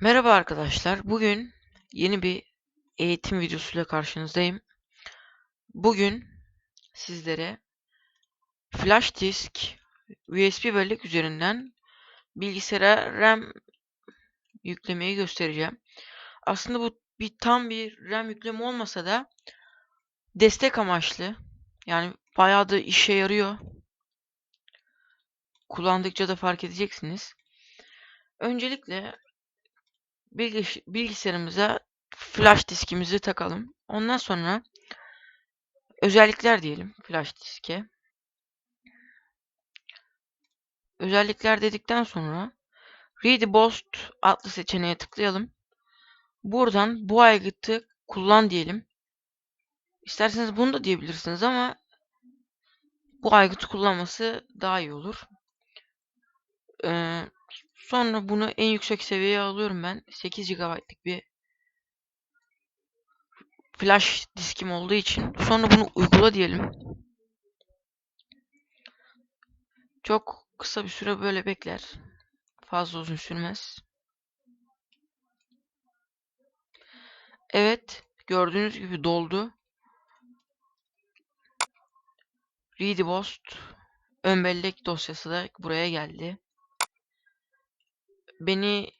Merhaba arkadaşlar. Bugün yeni bir eğitim videosuyla karşınızdayım. Bugün sizlere flash disk USB bellek üzerinden bilgisayara RAM yüklemeyi göstereceğim. Aslında bu bir tam bir RAM yükleme olmasa da destek amaçlı. Yani bayağı da işe yarıyor. Kullandıkça da fark edeceksiniz. Öncelikle bilgis bilgisayarımıza flash diskimizi takalım. Ondan sonra özellikler diyelim flash diske. Özellikler dedikten sonra Read Bost adlı seçeneğe tıklayalım. Buradan bu aygıtı kullan diyelim. İsterseniz bunu da diyebilirsiniz ama bu aygıtı kullanması daha iyi olur. Ee, sonra bunu en yüksek seviyeye alıyorum ben. 8 GB'lık bir flash diskim olduğu için. Sonra bunu uygula diyelim. Çok kısa bir süre böyle bekler. Fazla uzun sürmez. Evet, gördüğünüz gibi doldu. Readbost ön bellek dosyası da buraya geldi. Beni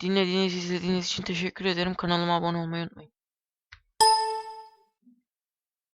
dinlediğiniz, izlediğiniz için teşekkür ederim. Kanalıma abone olmayı unutmayın.